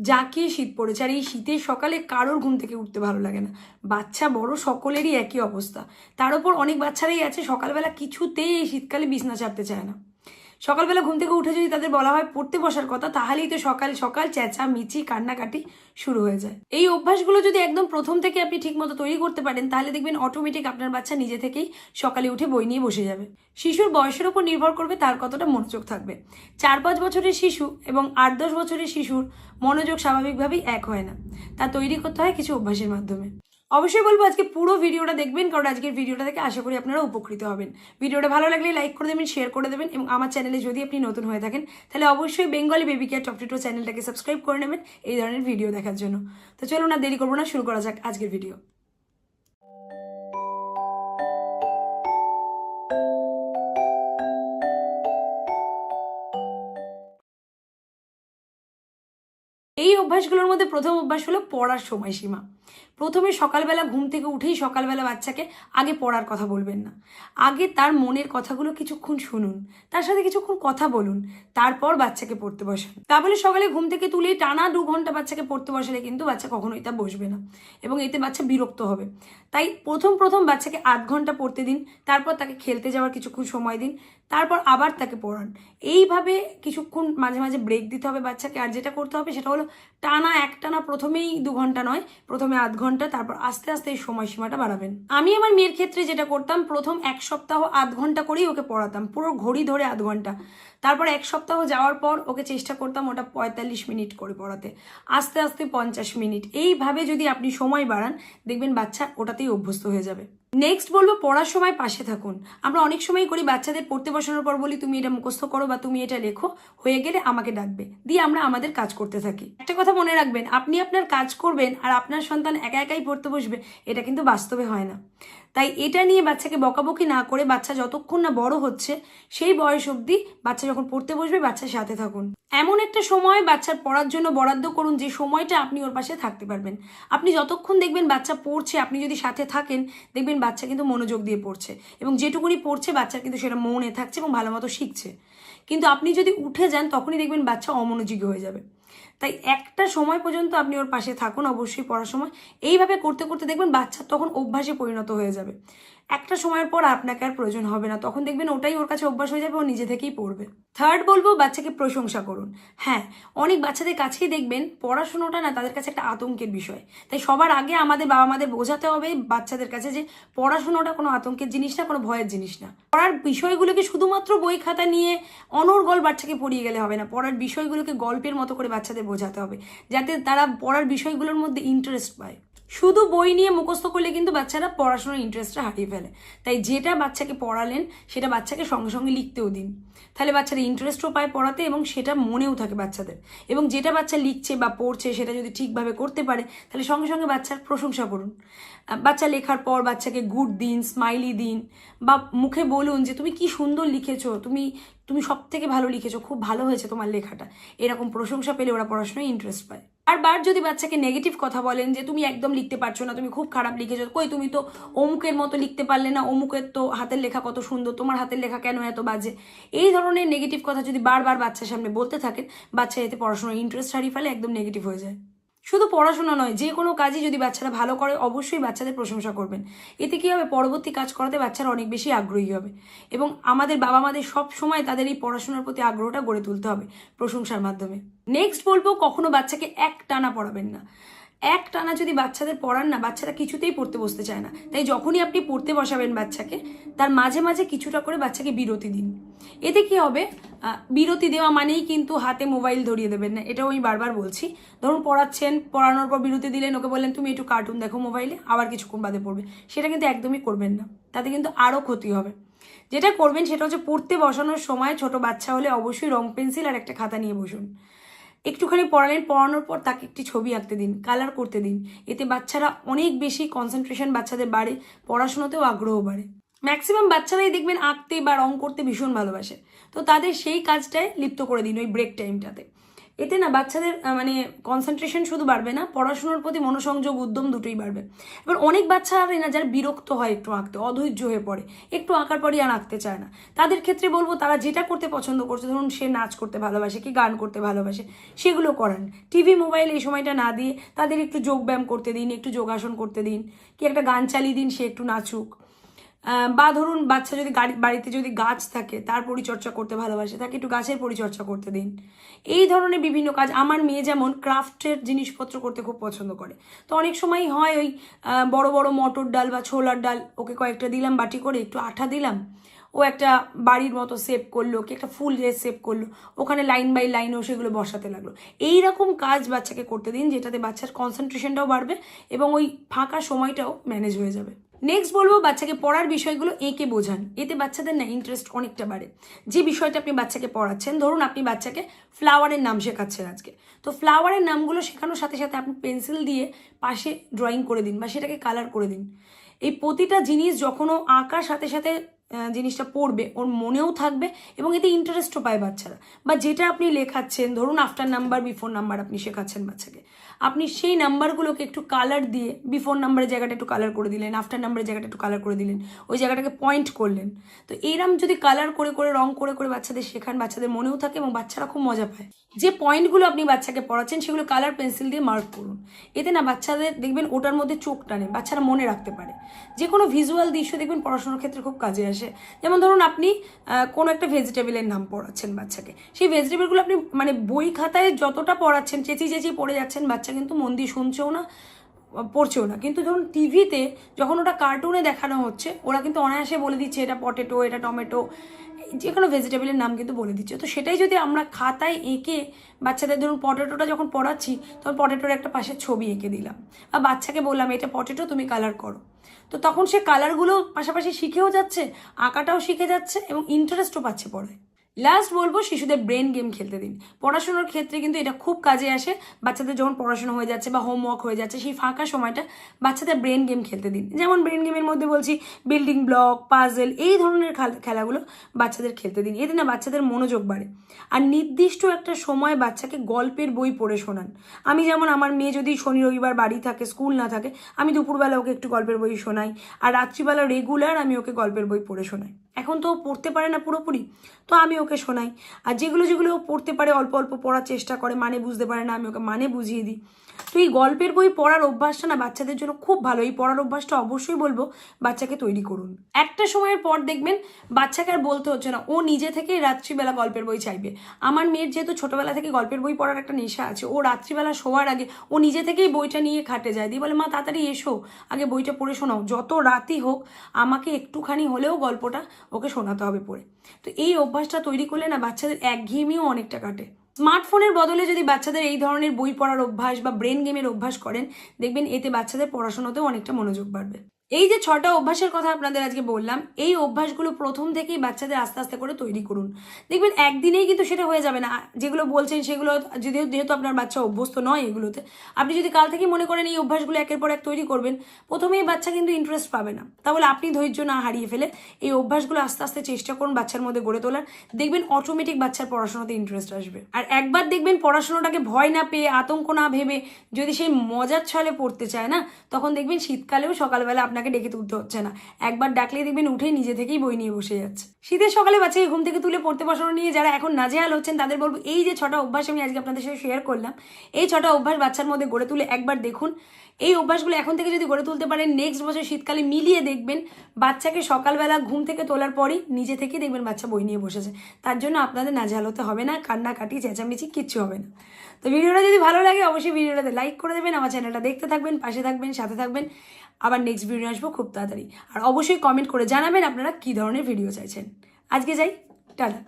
জাঁকিয়ে শীত পড়েছে। আর এই শীতের সকালে কারোর ঘুম থেকে উঠতে ভালো লাগে না। বাচ্চা বড়, সকলেরই একই অবস্থা। তার উপর অনেক বাচ্চারাই আছে, সকালবেলা কিছুতেই এই শীতকালে বিছনা চাপতে চায় না। সকালবেলা ঘুম থেকে উঠে যদি তাদের বলা হয় পড়তে বসার কথা, তাহলেই তো সকাল সকাল চেঁচা মিচি কান্নাকাটি শুরু হয়ে যায়। এই অভ্যাসগুলো যদি একদম প্রথম থেকে আপনি ঠিকমতো তৈরি করতে পারেন, তাহলে দেখবেন অটোমেটিক আপনার বাচ্চা নিজে থেকেই সকালে উঠে বই নিয়ে বসে যাবে। শিশুর বয়সের উপর নির্ভর করবে তার কতটা মনোযোগ থাকবে। চার পাঁচ বছরের শিশু এবং আট দশ বছরের শিশুর মনোযোগ স্বাভাবিকভাবেই এক হয় না। তা তৈরি করতে হয় কিছু অভ্যাসের মাধ্যমে। অবশ্যই বলব আজকে পুরো ভিডিওটা দেখবেন, কারণ আজকের ভিডিওটা থেকে আশা করি আপনারা উপকৃত হবেন। ভিডিওটা ভালো লাগলে লাইক করে দেবেন শেয়ার করে দেবেন, এবং আমার চ্যানেলে যদি আপনি নতুন হয়ে থাকেন, তাহলে অবশ্যই বেঙ্গলি বেবি কেয়ার টপ টিটো চ্যানেলটাকে সাবস্ক্রাইব করে নেবেন এই ধরনের ভিডিও দেখার জন্য। তো চলুন না দেরি করব না, শুরু করা যাক আজকের ভিডিও এই অভ্যাসগুলোর মধ্যে প্রথম অভ্যাস হলো পড়ার সময়সীমা। প্রথমে সকালবেলা ঘুম থেকে উঠেই সকালবেলা বাচ্চাকে আগে পড়ার কথা বলবেন না। আগে তার মনের কথাগুলো কিছুক্ষণ শুনুন, তার সাথে কিছুক্ষণ কথা বলুন, তারপর বাচ্চাকে পড়তে বসান। তা বলে সকালে ঘুম থেকে তুলে টানা দু ঘণ্টা বাচ্চাকে পড়তে বসালে কিন্তু বাচ্চা কখনোই তা বসবে না এবং এতে বাচ্চা বিরক্ত হবে। তাই প্রথম প্রথম বাচ্চাকে আধ ঘণ্টা পড়তে দিন, তারপর তাকে খেলতে যাওয়ার কিছুক্ষণ সময় দিন, তারপর আবার তাকে পড়ান। এইভাবে কিছুক্ষণ মাঝে মাঝে ব্রেক দিতে হবে বাচ্চাকে, আর যেটা করতে হবে সেটা হলো টানা একটানা প্রথমেই দু ঘণ্টা নয়, প্রথমে আধ ঘণ্টা, তারপর আস্তে আস্তে এই সময়সীমাটা বাড়াবেন। আমি আমার মেয়ের ক্ষেত্রে যেটা করতাম, প্রথম এক সপ্তাহ আধ ঘণ্টা করেই ওকে পড়াতাম, পুরো ঘড়ি ধরে আধ ঘণ্টা। তারপর এক সপ্তাহ যাওয়ার পর ওকে চেষ্টা করতাম ওটা পঁয়তাল্লিশ মিনিট করে পড়াতে, আস্তে আস্তে পঞ্চাশ মিনিট। এইভাবে যদি আপনি সময় বাড়ান, দেখবেন বাচ্চা ওটাতেই অভ্যস্ত হয়ে যাবে। নেক্সট বলব পড়ার সময় পাশে থাকুন। আমরা অনেক সময় করি বাচ্চাদের পড়তে বসানোর পর বলি, তুমি এটা মুখস্থ করো বা তুমি এটা লেখো। হয়ে গেলে আমাকে ডাকবে। দিয়ে আমরা আমাদের কাজ করতে থাকি। একটা কথা মনে রাখবেন, আপনি আপনার কাজ করবেন আর আপনার সন্তান একা একাই পড়তে বসবে, এটা কিন্তু বাস্তবে হয় না। তাই এটা নিয়ে বাচ্চাকে বকাবকি না করে বাচ্চা যতক্ষণ না বড় হচ্ছে, সেই বয়স অবধি বাচ্চা যখন পড়তে বসবে, বাচ্চার সাথে থাকুন। এমন একটা সময় বাচ্চার পড়ার জন্য বরাদ্দ করুন যে সময়টা আপনি ওর পাশে থাকতে পারবেন। আপনি যতক্ষণ দেখবেন বাচ্চা পড়ছে, আপনি যদি সাথে থাকেন, দেখবেন বাচ্চা কিন্তু মনোযোগ দিয়ে পড়ছে এবং যেটুকুনি পড়ছে, বাচ্চার কিন্তু সেটা মনে থাকছে এবং ভালো মতো শিখছে। কিন্তু আপনি যদি উঠে যান, তখনই দেখবেন বাচ্চা অমনোযোগী হয়ে যাবে। তাই একটা সময় পর্যন্ত আপনি ওর পাশে থাকুন, অবশ্যই পড়ার সময়। এইভাবে করতে করতে দেখবেন বাচ্চার তখন অভ্যাসে পরিণত হয়ে যাবে। একটা সময়ের পর আপনাকে আর প্রয়োজন হবে না, তখন দেখবেন ওটাই ওর কাছে অভ্যাস হয়ে যাবে, ও নিজে থেকেই পড়বে। থার্ড বলব, বাচ্চাকে প্রশংসা করুন। হ্যাঁ অনেক বাচ্চাদের কাছেই দেখবেন পড়াশোনাটা না তাদের কাছে একটা আতঙ্কের বিষয়। তাই সবার আগে আমাদের বাবা মাদের বোঝাতে হবে বাচ্চাদের কাছে যে পড়াশোনাটা কোনো আতঙ্কের জিনিস না, কোনো ভয়ের জিনিস না। পড়ার বিষয়গুলোকে শুধুমাত্র বই খাতা নিয়ে অনর্গল বাচ্চাকে পড়িয়ে গেলে হবে না, পড়ার বিষয়গুলোকে গল্পের মতো করে বাচ্চাদের বোঝাতে হবে, যাতে তারা পড়ার বিষয়গুলোর মধ্যে ইন্টারেস্ট পায়। শুধু বই নিয়ে মুখস্থ করলে কিন্তু বাচ্চারা পড়াশোনার ইন্টারেস্টটা হারিয়ে ফেলে। তাই যেটা বাচ্চাকে পড়ালেন, সেটা বাচ্চাকে সঙ্গে সঙ্গে লিখতেও দিন। তাহলে বাচ্চারা ইন্টারেস্টও পায় পড়াতে এবং সেটা মনেও থাকে বাচ্চাদের। এবং যেটা বাচ্চা লিখছে বা পড়ছে, সেটা যদি ঠিকভাবে করতে পারে, তাহলে সঙ্গে সঙ্গে বাচ্চার প্রশংসা করুন। বাচ্চা লেখার পর বাচ্চাকে গুড দিন স্মাইলি দিন, বা মুখে বলুন যে, তুমি কি সুন্দর লিখেছো? তুমি তুমি সব থেকে ভালো লিখেছো, খুব ভালো হয়েছে তোমার লেখাটা। এরকম প্রশংসা পেলে ওরা পড়াশোনায় ইন্টারেস্ট পায়। আর বার যদি বাচ্চাকে নেগেটিভ কথা বলেন যে, তুমি একদম লিখতে পারছ না, তুমি খুব খারাপ লিখেছো। কই, তুমি তো অমুকের মতো লিখতে পারলে না, অমুকের তো হাতের লেখা কত সুন্দর, তোমার হাতের লেখা কেন এত বাজে? এই ধরনের নেগেটিভ কথা যদি বারবার বাচ্চার সামনে বলতে থাকেন বাচ্চা এতে পড়াশোনার ইন্টারেস্ট হারিয়ে ফেলে, একদম নেগেটিভ হয়ে যায়। শুধু পড়াশোনা নয়, যে কোনো কাজই যদি বাচ্চারা ভালো করে, অবশ্যই বাচ্চাদের প্রশংসা করবেন। এতে কী হবে? পরবর্তী কাজ করাতে বাচ্চারা অনেক বেশি আগ্রহী হবে। এবং আমাদের বাবা মাদের সব সময় তাদের এই পড়াশোনার প্রতি আগ্রহটা গড়ে তুলতে হবে প্রশংসার মাধ্যমে। নেক্সট বলব, কখনো বাচ্চাকে এক টানা পড়াবেন না। এক টানা যদি বাচ্চাদের পড়ান না, বাচ্চারা কিছুতেই পড়তে বসতে চায় না। তাই যখনই আপনি পড়তে বসাবেন বাচ্চাকে, তার মাঝে মাঝে কিছুটা করে বাচ্চাকে বিরতি দিন। এতে কি হবে? বিরতি দেওয়া মানেই কিন্তু হাতে মোবাইল ধরিয়ে দেবেন না। এটাও আমি বারবার বলছি। ধরুন পড়াচ্ছেন, পড়ানোর পর বিরতি দিলেন, ওকে বললেন, তুমি একটু কার্টুন দেখো মোবাইলে, আবার কিছুক্ষণ বাদে পড়বে। সেটা কিন্তু একদমই করবেন না। তাতে কিন্তু আরও ক্ষতি হবে। যেটা করবেন সেটা হচ্ছে পড়তে বসানোর সময় ছোট বাচ্চা হলে অবশ্যই রং পেন্সিল আর একটা খাতা নিয়ে বসুন। একটুখানি পড়ালেন, পড়ানোর পর তাকে একটি ছবি আঁকতে দিন কালার করতে দিন। এতে বাচ্চারা অনেক বেশি কনসেন্ট্রেশন বাচ্চাদের বাড়ে, পড়াশোনাতেও আগ্রহ বাড়ে। ম্যাক্সিমাম বাচ্চারাই দেখবেন আঁকতে বা রং করতে ভীষণ ভালোবাসে। তো তাদের সেই কাজটায় লিপ্ত করে দিন ওই ব্রেক টাইমটাতে এতে না বাচ্চাদের মানে কনসেন্ট্রেশন শুধু বাড়বে না, পড়াশোনার প্রতি মনোসংযোগ, উদ্যম দুটোই বাড়বে। এবার অনেক বাচ্চা আছে না যারা বিরক্ত হয় একটু আঁকতে, অধৈর্য হয়ে পড়ে, একটু আঁকার পরই আর আঁকতে চায় না। তাদের ক্ষেত্রে বলব, তারা যেটা করতে পছন্দ করছে, ধরুন সে নাচ করতে ভালোবাসে, কি গান করতে ভালোবাসে, সেগুলো করান। টিভি মোবাইল এই সময়টা না দিয়ে তাদের একটু যোগব্যায়াম করতে দিন, একটু যোগাসন করতে দিন, কি একটা গান চালিয়ে দিন, সে একটু নাচুক। বা ধরুন বাচ্চা যদি বাড়িতে যদি গাছ থাকে, তার পরিচর্যা করতে ভালোবাসে, তাকে একটু গাছের পরিচর্যা করতে দিন। এই ধরনের বিভিন্ন কাজ, আমার মেয়ে যেমন ক্রাফটের জিনিসপত্র করতে খুব পছন্দ করে। তো অনেক সময় হয় ওই বড় বড় মটর ডাল বা ছোলার ডাল, ওকে কয়েকটা দিলাম বাটি করে, একটু আঠা দিলাম ও একটা বাড়ির মতো সেভ করল, কি একটা ফুল যে সেভ করল, ওখানে লাইন বাই লাইনও সেগুলো বসাতে লাগল। এই রকম কাজ বাচ্চাকে করতে দিন, যেটাতে বাচ্চার কনসেন্ট্রেশনটাও বাড়বে এবং ওই ফাঁকা সময়টাও ম্যানেজ হয়ে যাবে। নেক্সট বলব বাচ্চাকে পড়ার বিষয়গুলো এঁকে বোঝান। এতে বাচ্চাদের না ইন্টারেস্ট অনেকটা বাড়ে। যে বিষয়টা আপনি বাচ্চাকে পড়াচ্ছেন, ধরুন আপনি বাচ্চাকে ফ্লাওয়ারের নাম শেখাচ্ছেন আজকে। তো ফ্লাওয়ারের নামগুলো শেখানোর সাথে সাথে আপনি পেন্সিল দিয়ে পাশে ড্রয়িং করে দিন বা সেটাকে কালার করে দিন। এই প্রতিটা জিনিস যখন ও আঁকার সাথে সাথে জিনিসটা পড়বে, ওর মনেও থাকবে এবং এতে ইন্টারেস্টও পায় বাচ্চারা। বা যেটা আপনি লেখাচ্ছেন, ধরুন আফটার নাম্বার বিফোর নাম্বার আপনি শেখাচ্ছেন বাচ্চাকে। আপনি সেই নাম্বারগুলোকে একটু কালার দিয়ে বিফোর নাম্বারের জায়গাটা একটু কালার করে দিলেন আফটার নাম্বারের জায়গাটা একটু কালার করে দিলেন, ওই জায়গাটাকে পয়েন্ট করলেন। তো এরম যদি কালার করে করে, রং করে করে বাচ্চাদের শেখান, বাচ্চাদের মনেও থাকে এবং বাচ্চারা খুব মজা পায়। যে পয়েন্টগুলো আপনি বাচ্চাকে পড়াচ্ছেন, সেগুলো কালার পেন্সিল দিয়ে মার্ক করুন। এতে না বাচ্চাদের, দেখবেন ওটার মধ্যে চোখ টানে, বাচ্চারা মনে রাখতে পারে। যে কোনো ভিজুয়াল দৃশ্য দেখবেন পড়াশোনার ক্ষেত্রে খুব কাজে আসে। যেমন ধরুন আপনি কোনো একটা ভেজিটেবলের নাম পড়াচ্ছেন বাচ্চাকে। সেই ভেজিটেবলগুলো আপনি মানে বই খাতায় যতটা পড়াচ্ছেন, চেঁচিয়ে চেঁচিয়ে পড়ে যাচ্ছেন বাচ্চা কিন্তু মন দিয়ে শুনছেও না, পড়ছেও না। কিন্তু ধরুন টিভিতে যখন ওটা কার্টুনে দেখানো হচ্ছে, ওরা কিন্তু অনায়াসে বলে দিচ্ছে এটা পটেটো এটা টমেটো, যে কোনো ভেজিটেবলের নাম কিন্তু বলে দিচ্ছে। তো সেটাই যদি আমরা খাতায় এঁকে বাচ্চাদের ধরুন পটেটোটা যখন পড়াচ্ছি, তখন পটেটোর একটা পাশে ছবি এঁকে দিলাম। বা বাচ্চাকে বললাম, এটা পটেটো তুমি কালার করো। তো তখন সে কালারগুলো পাশাপাশি শিখেও যাচ্ছে, আঁকাটাও শিখে যাচ্ছে এবং ইন্টারেস্টও পাচ্ছে পড়ায়। লাস্ট বলব শিশুদের ব্রেন গেম খেলতে দিন। পড়াশোনার ক্ষেত্রে কিন্তু এটা খুব কাজে আসে। বাচ্চাদের যখন পড়াশোনা হয়ে যাচ্ছে বা হোমওয়ার্ক হয়ে যাচ্ছে, সেই ফাঁকা সময়টা বাচ্চাদের ব্রেন গেম খেলতে দিন। যেমন ব্রেন গেমের মধ্যে বলছি বিল্ডিং ব্লক পাজেল এই ধরনের খেল- খেলাগুলো বাচ্চাদের খেলতে দিন। এতে না বাচ্চাদের মনোযোগ বাড়ে। আর নির্দিষ্ট একটা সময় বাচ্চাকে গল্পের বই পড়ে শোনান। আমি যেমন আমার মেয়ে যদি শনি, রবিবার বাড়ি থাকে স্কুল না থাকে, আমি দুপুরবেলা ওকে একটু গল্পের বই শোনাই। আর রাত্রিবেলা রেগুলার আমি ওকে গল্পের বই পড়ে শোনাই। এখন তো পড়তে পারে না পুরোপুরি। তো আমি ওকে শোনাই। আর যেগুলো যেগুলো ও পড়তে পারে, অল্প অল্প পড়ার চেষ্টা করে মানে বুঝতে পারে না, আমি ওকে মানে বুঝিয়ে দিই। তো এই গল্পের বই পড়ার অভ্যাসটা না বাচ্চাদের জন্য খুব ভালো। এই পড়ার অভ্যাসটা অবশ্যই বলব, বাচ্চাকে তৈরি করুন। একটা সময়ের পর দেখবেন, বাচ্চাকে আর বলতে হচ্ছে না, ও নিজে থেকেই রাত্রিবেলা গল্পের বই চাইবে। আমার মেয়ের যেহেতু ছোটবেলা থেকে গল্পের বই পড়ার একটা নেশা আছে, ও রাত্রিবেলা শোয়ার আগে ও নিজে থেকেই বইটা নিয়ে খাটে যায়। দিয়ে বলে, মা, তাড়াতাড়ি এসো, আগে বইটা পড়ে শোনাও। যত রাতই হোক, আমাকে একটুখানি হলেও গল্পটা ওকে শোনাতে হবে পড়ে। তো এই অভ্যাসটা তৈরি করলে না বাচ্চাদের একঘেয়েমিও অনেকটা কাটে। স্মার্টফোনের বদলে যদি বাচ্চাদের এই ধরনের বই পড়ার অভ্যাস বা ব্রেন গেমের অভ্যাস করেন, দেখবেন এতে বাচ্চাদের পড়াশোনাতেও অনেকটা মনোযোগ বাড়বে। এই যে ছটা অভ্যাসের কথা আপনাদের আজকে বললাম, এই অভ্যাসগুলো প্রথম থেকেই বাচ্চাদের আস্তে আস্তে করে তৈরি করুন। দেখবেন একদিনেই কিন্তু সেটা হয়ে যাবে না। যেগুলো বলছেন সেগুলো যদি যেহেতু আপনার বাচ্চা অভ্যস্ত নয় এগুলোতে, আপনি যদি কাল থেকে মনে করেন এই অভ্যাসগুলো একের পর এক তৈরি করবেন, প্রথমেই বাচ্চা কিন্তু ইন্টারেস্ট পাবে না। তাহলে আপনি ধৈর্য না হারিয়ে ফেলে এই অভ্যাসগুলো আস্তে আস্তে চেষ্টা করুন বাচ্চার মধ্যে গড়ে তোলার। দেখবেন অটোমেটিক বাচ্চার পড়াশোনাতে ইন্টারেস্ট আসবে। আর একবার দেখবেন পড়াশোনাটাকে ভয় না পেয়ে, আতঙ্ক না ভেবে যদি সেই মজার ছলে পড়তে চায় না, তখন দেখবেন শীতকালেও সকালবেলা আপনাকে ডেকে তুলতে হচ্ছে না। একবার ডাকলে দেখবেন উঠে নিজে থেকেই বই নিয়ে বসে যাচ্ছে। শীতের সকালে বাচ্চাকে ঘুম থেকে তুলে পড়তে বসানো নিয়ে যারা এখন নাজেহাল হচ্ছেন, তাদের বলব, এই যে ছটা অভ্যাস আমি আজকে আপনাদের সাথে শেয়ার করলাম, এই ছটা অভ্যাস বাচ্চার মধ্যে গড়ে তুলে একবার দেখুন। এই অভ্যাসগুলো এখন থেকে যদি গড়ে তুলতে পারেন নেক্সট বছর শীতকালে মিলিয়ে দেখবেন, বাচ্চাকে সকালবেলা ঘুম থেকে তোলার পরই নিজে থেকেই দেখবেন বাচ্চা বই নিয়ে বসেছে। তার জন্য আপনাদের নাজেহাল হতে হবে না, কান্নাকাটি, চেঁচামেচি কিচ্ছু হবে না। তো ভিডিওটা যদি ভালো লাগে, অবশ্যই ভিডিওটাতে লাইক করে দেবেন, আমার চ্যানেলটা দেখতে থাকবেন, পাশে থাকবেন, সাথে থাকবেন। আবার নেক্সট ভিডিও আসব খুব তাড়াতাড়ি। আর অবশ্যই কমেন্ট করে জানাবেন আপনারা কী ধরনের ভিডিও চাইছেন। আজকে যাই টাটা।